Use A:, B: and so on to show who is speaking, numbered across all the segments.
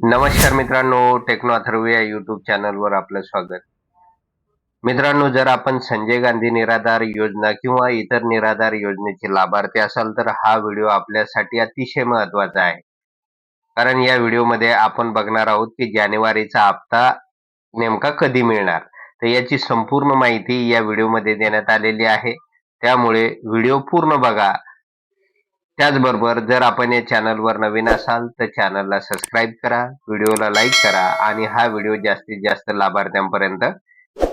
A: नमस्कार मित्रांनो टेक्नो अथर्व या युट्यूब चॅनलवर आपलं स्वागत. मित्रांनो जर आपण संजय गांधी निराधार योजना किंवा इतर निराधार योजनेचे लाभार्थी असाल तर हा व्हिडिओ आपल्यासाठी अतिशय महत्त्वाचा आहे. कारण या व्हिडिओमध्ये आपण बघणार आहोत की जानेवारीचा हप्ता नेमका कधी मिळणार? तर याची संपूर्ण माहिती या व्हिडिओमध्ये देण्यात आलेली आहे. त्यामुळे व्हिडिओ पूर्ण बघा. त्याचबरोबर जर आपण या चॅनलवर नवीन असाल तर चॅनलला सबस्क्राईब करा व्हिडिओला लाईक करा आणि हा व्हिडिओ जास्तीत जास्त लाभार्थ्यांपर्यंत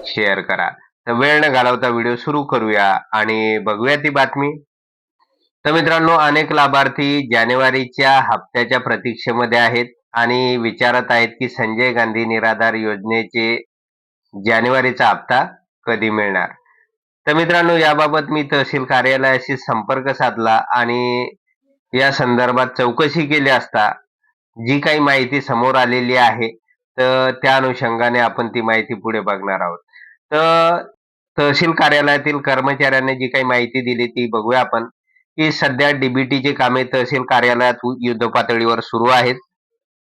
A: शेअर करा. तर वेळ न घालवता व्हिडिओ सुरू करूया आणि बघूया ती बातमी. तर मित्रांनो अनेक लाभार्थी जानेवारीच्या हप्त्याच्या प्रतीक्षेमध्ये आहेत आणि विचारत आहेत की संजय गांधी निराधार योजनेचे जानेवारीचा हप्ता कधी मिळणार? तर मित्रांनो याबाबत मी तहसील कार्यालयाशी संपर्क साधला आणि या संदर्भात चौकशी केली असता जी काही माहिती समोर आलेली आहे तर त्या अनुषंगाने आपण ती माहिती पुढे बघणार आहोत. तर तहसील कार्यालयातील कर्मचाऱ्यांनी जी काही माहिती दिली ती बघूया आपण की सध्या डीबीटीचे कामे तहसील कार्यालयात युद्धपातळीवर सुरू आहेत.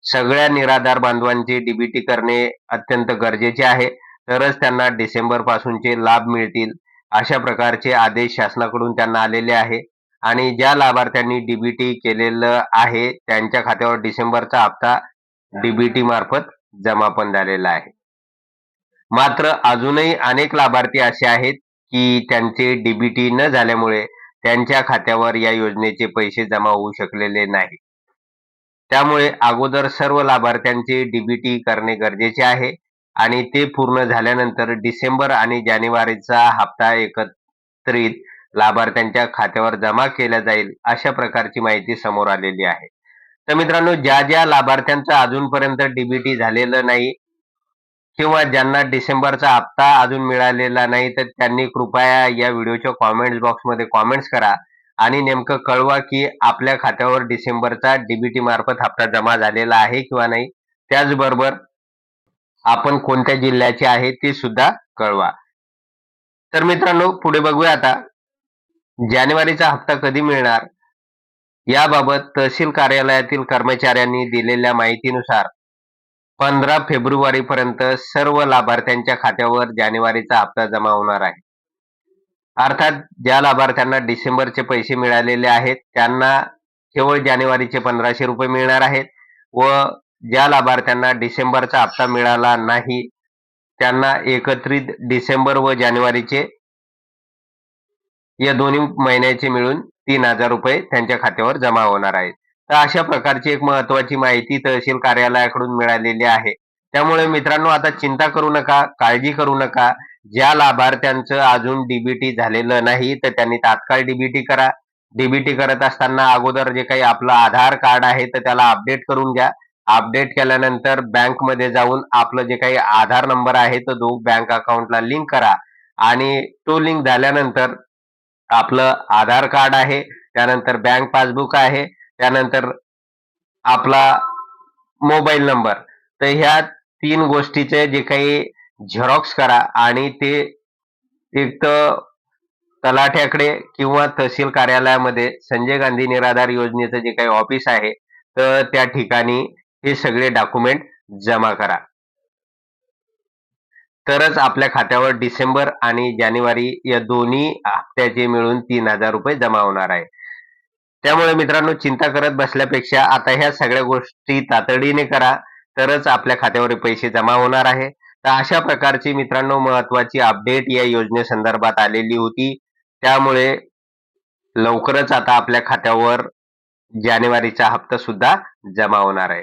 A: सगळ्या निराधार बांधवांचे डीबीटी करणे अत्यंत गरजेचे आहे. तरच त्यांना डिसेंबर पासूनचे लाभ मिळतील अशा प्रकारचे आदेश शासनाकडून त्यांना आलेले आहे. आणि ज्या लाभार्थ्यांनी डीबीटी केलेलं आहे त्यांच्या खात्यावर डिसेंबरचा हप्ता डीबीटी मार्फत जमा पण झालेला आहे. मात्र अजूनही अनेक लाभार्थी असे आहेत की त्यांचे डीबीटी न झाल्यामुळे त्यांच्या खात्यावर या योजनेचे पैसे जमा होऊ शकलेले नाही. त्यामुळे अगोदर सर्व लाभार्थ्यांचे डीबीटी करणे गरजेचे आहे आणि ते पूर्ण झाल्यानंतर डिसेंबर आणि जानेवारीचा हप्ता एकत्रित लाभार्थ्यांच्या खात्यावर जमा केल्या जाईल अशा प्रकारची माहिती समोर आलेली आहे. तर मित्रांनो ज्या ज्या लाभार्थ्यांचं अजूनपर्यंत डीबीटी झालेलं नाही किंवा ज्यांना डिसेंबरचा हप्ता अजून मिळालेला नाही तर त्यांनी कृपया या व्हिडिओच्या कॉमेंट्स बॉक्समध्ये कॉमेंट्स करा आणि नेमकं कळवा की आपल्या खात्यावर डिसेंबरचा डीबीटी मार्फत हप्ता जमा झालेला आहे किंवा नाही. त्याचबरोबर आपण कोणत्या जिल्ह्याचे आहे ते सुद्धा कळवा. तर मित्रांनो पुढे बघूया आता. जानेवारीचा हप्ता कधी मिळणार? याबाबत तहसील कार्यालयातील कर्मचाऱ्यांनी दिलेल्या माहितीनुसार पंधरा फेब्रुवारी पर्यंत सर्व लाभार्थ्यांच्या खात्यावर जानेवारीचा हप्ता जमा होणार आहे. अर्थात ज्या लाभार्थ्यांना डिसेंबरचे पैसे मिळालेले आहेत त्यांना केवळ जानेवारीचे पंधराशे रुपये मिळणार आहेत व ज्या लाभार्थ्यांना डिसेंबरचा हप्ता मिळाला नाही त्यांना एकत्रित डिसेंबर व जानेवारीचे या दोन्ही महिन्याचे मिळून तीन हजार रुपये त्यांच्या खात्यावर जमा होणार आहेत. तर अशा प्रकारची एक महत्वाची माहिती तहसील कार्यालयाकडून मिळालेली आहे. त्यामुळे मित्रांनो आता चिंता करू नका काळजी करू नका. ज्या लाभार्थ्यांचं अजून डीबीटी झालेलं नाही तर त्यांनी तात्काळ डीबीटी करा. डीबीटी करत असताना अगोदर जे काही आपलं आधार कार्ड आहे तर त्याला अपडेट करून घ्या. अपडेट केल्यानंतर बँकमध्ये जाऊन आपलं जे काही आधार नंबर आहे तो दो बँक अकाउंटला लिंक करा. आणि तो लिंक झाल्यानंतर आपलं आधार कार्ड आहे त्यानंतर बँक पासबुक आहे त्यानंतर आपला मोबाईल नंबर. तर ह्या तीन गोष्टीचे जे काही झेरॉक्स करा आणि ते एक तलाठ्याकडे किंवा तहसील कार्यालयामध्ये संजय गांधी निराधार योजनेचं जे काही ऑफिस आहे तर त्या ठिकाणी हे सगळे डॉक्युमेंट जमा करा. तरच आपल्या खात्यावर डिसेंबर आणि जानेवारी या दोन्ही हप्त्याचे मिळून तीन हजार रुपये जमा होणार आहे. त्यामुळे मित्रांनो चिंता करत बसल्यापेक्षा आता ह्या सगळ्या गोष्टी तातडीने करा तरच आपल्या खात्यावर पैसे जमा होणार आहे. तर अशा प्रकारची मित्रांनो महत्वाची अपडेट या योजनेसंदर्भात आलेली होती. त्यामुळे लवकरच आता आपल्या खात्यावर जानेवारीचा हप्ता सुद्धा जमा होणार आहे.